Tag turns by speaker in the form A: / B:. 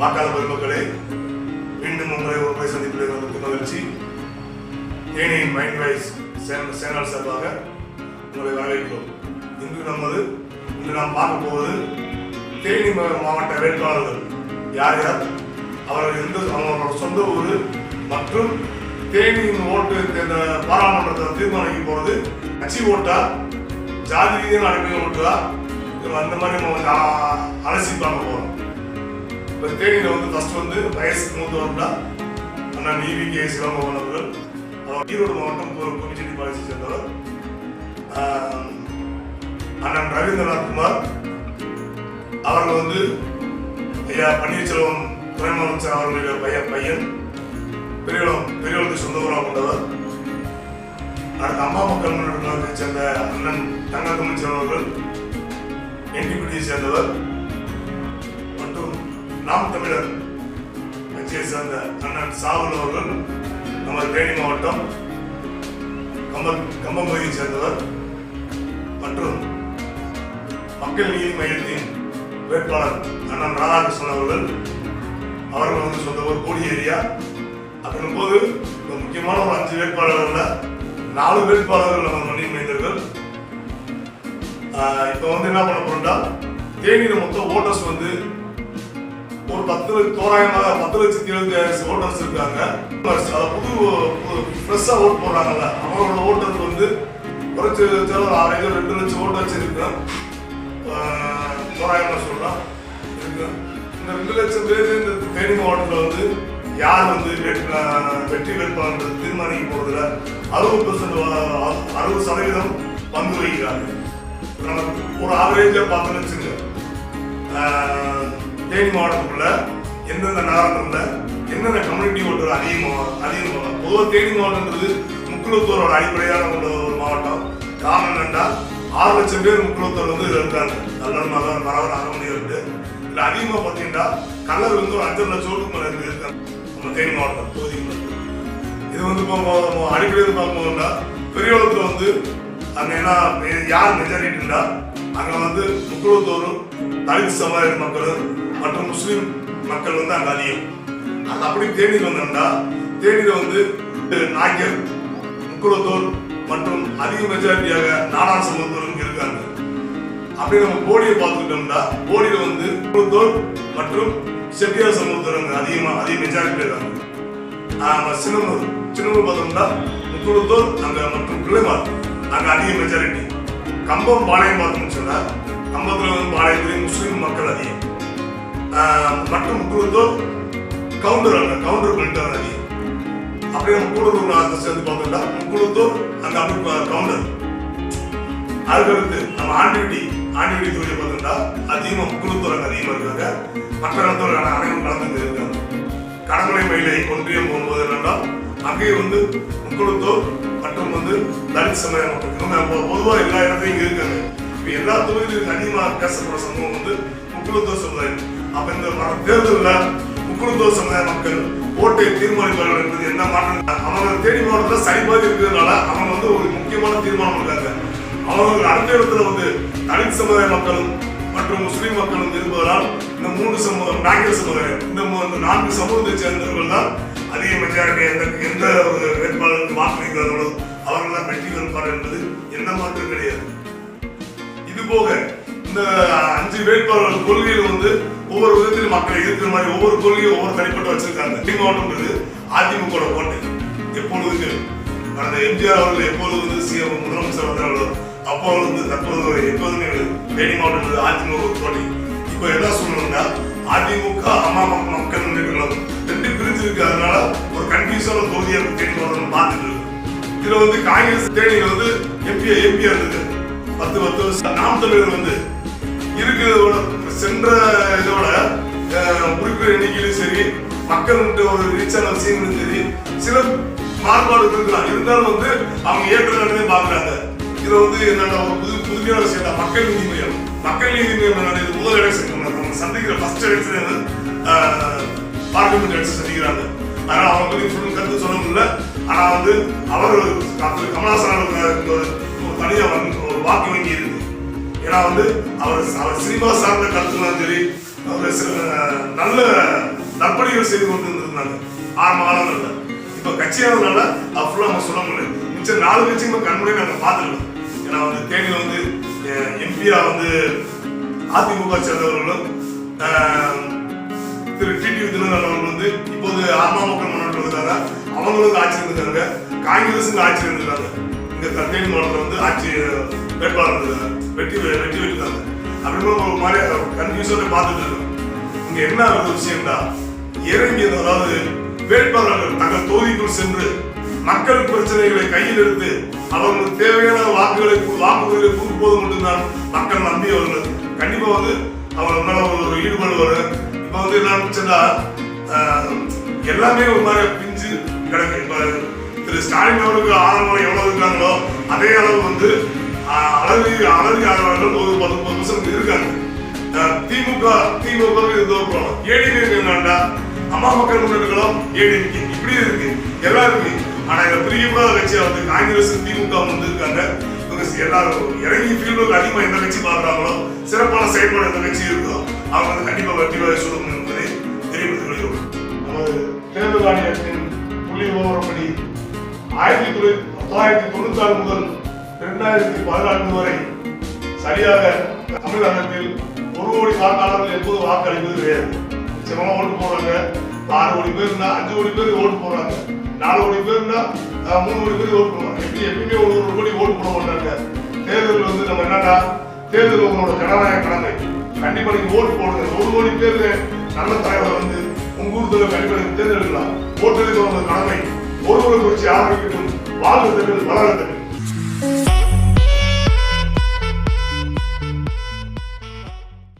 A: வாக்காளர் பெருமக்களே மீண்டும் உங்களை ஒரு முறை சந்திப்பில் வந்து மகிழ்ச்சி. தேனியின் மைண்ட் வைஸ் சேனல் சார்பாக உங்களை வரவேற்கிறோம். இன்று நமது இன்று நாம் பார்க்க போவது தேனி மாவட்ட வேட்பாளர்கள் யார் யார்? அவர்கள் எந்த அவங்களோட சொந்த ஊர் மற்றும் தேனியின் ஓட்டு இந்த பாராளுமன்றத்தை தீர்மானிக்கும் போது கட்சி ஓட்டா ஜாதி ரீதியான அடிமையை ஓட்டுதா அந்த மாதிரி நம்ம வந்து அ- அலசி பார்க்க போகிறோம் இப்போ தேனியில் வந்து ஃபர்ஸ்ட் வந்து வயசு தான் அண்ணன் நீவி கே சிவமோகன் அவர்கள் அவர் ஈரோடு மாவட்டம் குமிச்செட்டி பாளையத்தை சேர்ந்தவர் அண்ணன் ரவீந்திரநாத் குமார். அவர்கள் வந்து ஐயா பன்னீர்செல்வம் துறைமுகம் முதலமைச்சர் அவர்களுடைய பையன் பையன். பெரியவளம் பெரியவளுக்கு சொந்த ஊராக கொண்டவர். அடுத்த அம்மா மக்கள் முன்னேற்றத்தை சேர்ந்த அண்ணன் தங்க தமிழ்ச்செல்வன் அவர்கள் என்டிபிடியை சேர்ந்தவர் மற்றும் நாம் தமிழர் கட்சியை சேர்ந்த அண்ணன் சாவல் அவர்கள் நமது தேனி மாவட்டம் கம்பம் கம்பம்பகுதியை சேர்ந்தவர் மற்றும் மக்கள் நீதி மையத்தின் வேட்பாளர் அண்ணன் ராதாகிருஷ்ணன் அவர்கள். அவர்கள் வந்து சொந்த ஊர் கோடி ஏரியா. அப்படின் போது முக்கியமான ஒரு அஞ்சு வேட்பாளர்கள் நாலு வேட்பாளர்கள் நம்ம மண்ணின் இப்போ வந்து என்ன பண்ண போறோம்னா தேனியில் மொத்தம் ஓட்டர்ஸ் வந்து ஒரு பத்து லட்சம் தோராயமாக பத்து லட்சத்தி எழுபத்தி ஓட்டர்ஸ் இருக்காங்க. அதை புது ஃப்ரெஷ்ஷாக ஓட் போடுறாங்கல்ல. அவங்களோட ஓட்டர்ஸ் வந்து குறைச்சி வச்சாலும் ஒரு ஆவரேஜ் ரெண்டு லட்சம் ஓட்டர்ஸ் இருக்கு. தோராயமாக சொல்லலாம் இருக்கு. இந்த ரெண்டு லட்சம் பேர் இந்த தேனி மாவட்டத்தில் வந்து யார் வந்து வெற்றி வேட்பாளர் தீர்மானிக்க போகிறதுல அறுபது பெர்சன்ட் அறுபது சதவீதம் பங்கு வகிக்கிறாங்க. ஒரு ஆவரேஜா பார்த்தோம்னு வச்சுங்க தேனி மாவட்டத்துக்குள்ள எந்தெந்த நகரத்தில் எந்தெந்த கம்யூனிட்டி ஓட்டர் அதிகமாக அதிகமாக பொதுவாக தேனி மாவட்டம்ன்றது முக்கியத்துவரோட அடிப்படையான உள்ள ஒரு மாவட்டம். காரணம் என்னன்னா ஆறு லட்சம் பேர் முக்கியத்துவர் வந்து இதில் இருக்காங்க. நல்ல மகன் மரவர் அரண்மனை இருக்கு. இதில் அதிகமாக பார்த்தீங்கன்னா கல்லர் வந்து ஒரு அஞ்சு லட்சம் மேலே இருக்கு. இருக்காங்க நம்ம தேனி மாவட்டம் தொகுதிகள் இது வந்து இப்போ நம்ம அடிப்படையில் பார்க்கணும்னா பெரியவளத்தில் வந்து அங்கே ஏன்னா யார் யார் மெஜாரிட்டின்னா அங்கே வந்து முக்குளத்தோரும் தலித் சமுதாய மக்கள் மற்றும் முஸ்லீம் மக்கள் வந்து அங்கே அதிகம் அது அப்படி தேனியில் வந்தோம்னா தேனியில் வந்து நாயர் முக்குளத்தோர் மற்றும் அதிக மெஜாரிட்டியாக நாடார் சமூகத்தோரும் இருக்காங்க. அப்படி நம்ம போடியை பார்த்துக்கிட்டோம்னா போலியில் வந்து முக்குளத்தோர் மற்றும் செட்டியார் சமூகத்தோர் அதிகமாக அதிக மெஜாரிட்டி இருக்காங்க. சின்னமூர் சின்னமூர் பார்த்தோம்னா முக்குளத்தூர் அங்கே மற்றும் பிள்ளைமார். நாங்கள் அதிக மெஜாரிட்டி கம்பம் பாளையம் பார்த்தோம்னு சொன்னால் கம்பத்தில் வந்து பாளையத்துலேயும் முஸ்லீம் மக்கள் அதிகம். மற்றும் முக்குளத்தூர் கவுண்டர் அங்க கவுண்டர் பெல்ட் அதிகம். அப்படியே நம்ம கூடலூர் அதை சேர்ந்து பார்த்தோம்னா முக்குளத்தூர் அங்கே அப்படி கவுண்டர் அதுக்கடுத்து நம்ம ஆண்டிவிட்டி ஆண்டிவிட்டி தொகுதியை பார்த்தோம்னா அதிகமாக முக்குளத்தூர் அதிகமாக அதிகமா இருக்காங்க. மற்ற இடத்துல அனைவரும் கலந்து இருக்காங்க. கடற்கரை மயிலை ஒன்றியம் போகும்போது என்னன்னா அங்கேயே வந்து முக்குளத்தோர் மற்றும் வந்து தலித் சமுதாய மக்கள் பொதுவாக எல்லா இடத்துலையும் இங்க இருக்காங்க. இப்போ எல்லா தொகுதியிலும் அதிகமாக பேசப்படுற சமூகம் வந்து முக்குழுத்துவ சமுதாயம். அப்ப இந்த வர தேர்தலில் முக்குழுத்துவ சமுதாய மக்கள் ஓட்டை தீர்மானிப்பார்கள் என்பது என்ன மாற்றம்? அவங்க தேனி மாவட்டத்தில் சரிபாதி இருக்கிறதுனால அவங்க வந்து ஒரு முக்கியமான தீர்மானம் இருக்காங்க அவங்க அடுத்த இடத்துல வந்து தலித் சமுதாய மக்களும் மற்றும் முஸ்லிம் மக்களும் இருப்பதால் இந்த மூன்று சமூகம் நான்கு சமுதாயம் இந்த நான்கு சமூகத்தை சேர்ந்தவர்கள் தான் அதிக மெஜாரிட்டி எந்த எந்த ஒரு வேட்பாளருக்கு வாக்களிக்கிறார்களோ அவர்கள் வெற்றி பெறுப்பார் என்பது என்ன மாற்றம் கிடையாது. இது போக இந்த அஞ்சு வேட்பாளர்கள் கொள்கையில வந்து ஒவ்வொரு விதத்திலும் மக்களை இருக்கிற மாதிரி ஒவ்வொரு கொள்கையும் ஒவ்வொரு தனிப்பட்ட வச்சிருக்காங்க. தேனி மாவட்டம்ன்றது அதிமுக கோட்டை எப்பொழுதுக்கு கடந்த எம்ஜிஆர் அவர்கள் எப்பொழுது வந்து சிஎம் முதலமைச்சர் வந்தார்களோ அப்போ வந்து தற்போது எப்போதுமே தேனி மாவட்டம் அதிமுக ஒரு கோட்டை இப்போ என்ன சொல்லணும்னா அதிமுக அம்மா மக்கள் ரெண்டு பிரிஞ்சிருக்கு. அதனால ஒரு கன்ஃபியூஸான தொகுதியை தேடி வரணும்னு பார்த்துட்டு இருக்கு இதுல வந்து காங்கிரஸ் தேனியில வந்து எம்பி எம்பியா இருந்தது. பத்து பத்து வருஷம். நாம் தமிழர் வந்து இருக்கிறதோட சென்ற இதோட அஹ், உறுப்பினர் எண்ணிக்கையிலும் சரி மக்கள்கிட்ட ஒரு ரீச்சான விஷயங்களும் சரி சில மாறுபாடு இருக்கலாம். இருந்தாலும் வந்து அவங்க ஏற்றதை பாக்குறாங்க இதுல வந்து என்னோட ஒரு புது புதுமையான விஷயம் தான் மக்கள் நீதி மையம் மக்கள் நீதி மையம் என்னன்னா இது முதல் எலெக்ஷன் நம்ம சந்திக்கிற ஃபர்ஸ்ட் எலெக்ஷன் வந்து பார்லிமெண்ட் எலெக்ஷன் சந்திக்கிறாங்க. அதனால அவங்க பத்தி ஃபுல் கருத்து சொல்ல முடியல. ஆனா வந்து அவர் டாக்டர் கமலாசன் ஒரு ஒரு தனியா ஒரு வாக்கு வங்கி இருக்கு. ஏன்னா வந்து அவர் அவர் சினிமா சார்ந்த கருத்துனாலும் சரி அவர் சில நல்ல நற்பணிகள் செய்து கொண்டு இருந்திருந்தாங்க ஆரம்ப காலங்கள்ல. இப்ப கட்சியானதுனால அது ஃபுல்லா நம்ம சொல்ல முடியல. மிச்சம் நாலு கட்சி நம்ம கண்முறையை நாங்க பார்த்துருக்கோம். ஏன்னா வந்து தேனியில் வந்து எம்பியா வந்து அதிமுக சேர்ந்தவர்களும் திரு டிடி தினகரன் அவர்கள் வந்து இப்போது அமமுக முன்னோட்டம் இருக்காங்க அவங்களும் ஆட்சி இருந்திருக்காங்க காங்கிரஸும் ஆட்சி இருந்திருக்காங்க இங்க தேனி மாவட்டத்தில் வந்து ஆட்சி வேட்பாளர் வெற்றி வெற்றி பெற்றிருக்காங்க அப்படின்னு ஒரு மாதிரி கன்ஃபியூஸோட பார்த்துட்டு இருக்கோம் இங்க என்ன ஒரு விஷயம்னா இறங்கி அதாவது வேட்பாளர்கள் தங்கள் தொகுதிக்குள் சென்று மக்கள் பிரச்சனைகளை கையில் எடுத்து அவர்களுக்கு தேவையான வாக்குகளை வாக்குகளை கொடுப்பது மட்டும்தான் மக்கள் நம்பி அவர்கள். கண்டிப்பா வந்து அவர் மேல ஒரு ஈடுபாடு வரும். இப்போ வந்து என்ன சொன்னா எல்லாமே ஒரு மாதிரி பிஞ்சு கிடக்கு இப்ப திரு ஸ்டாலின் அவருக்கு ஆதரவு எவ்வளவு இருக்காங்களோ அதே அளவு வந்து அழகு அழகு ஆதரவாளர்கள் ஒரு பத்து பர்சன்ட் இருக்காங்க. திமுக திமுக இருந்தோம் ஏடிபி என்னண்டா அம்மா மக்கள் முன்னேற்றங்களும் ஏடிபி இப்படி இருக்கு எல்லாம் இருக்கு. ஆனா இந்த பிரியப்படாத கட்சியா வந்து காங்கிரஸ் திமுக வந்து இருக்காங்க இவங்க எல்லாரும் இறங்கி ஃபீல்டுக்கு அதிகமா எந்த கட்சி பாக்குறாங்களோ சிறப்பான செயல்பாடு எந்த கட்சி இருக்கோ அவங்க வந்து கண்டிப்பா வட்டி பெற சொல்லணும் என்பதை தெரிவித்துக் கொள்கிறோம். நமது தேர்தல் ஆணையத்தின் விவரப்படி ஆயிரத்தி தொள்ளாயிரத்தி தொள்ளாயிரத்தி தொண்ணூத்தி ஆறு முதல் இரண்டாயிரத்தி பதினான்கு வரை சரியாக தமிழகத்தில் ஒரு கோடி வாக்காளர்கள் எப்போது வாக்களிப்பது கிடையாது. சிவமா ஓட்டு போடுறாங்க. ஆறு கோடி பேர் அஞ்சு கோடி பேர் ஓட்டு போடுறாங்க. நாலு கோடி பேர் மூணு கோடி பேர் ஓட்டு போறாங்க எப்படி எப்பயுமே ஒரு ஒரு கோடி ஓட்டு போட மாட்டாங்க. தேர்தல் வந்து நம்ம என்னன்னா தேர்தல் உங்களோட ஜனநாயக கடமை. கண்டிப்பா நீங்க ஓட்டு போடுங்க. ஒரு கோடி பேர் நல்ல தலைவர் வந்து உங்க ஊர்ல கண்டிப்பா நீங்க தேர்ந்தெடுக்கலாம் ஓட்டு உங்க கடமை ஒருவரை குறிச்சு ஆரம்பிக்கட்டும் வாழ்வு வளரட்டும்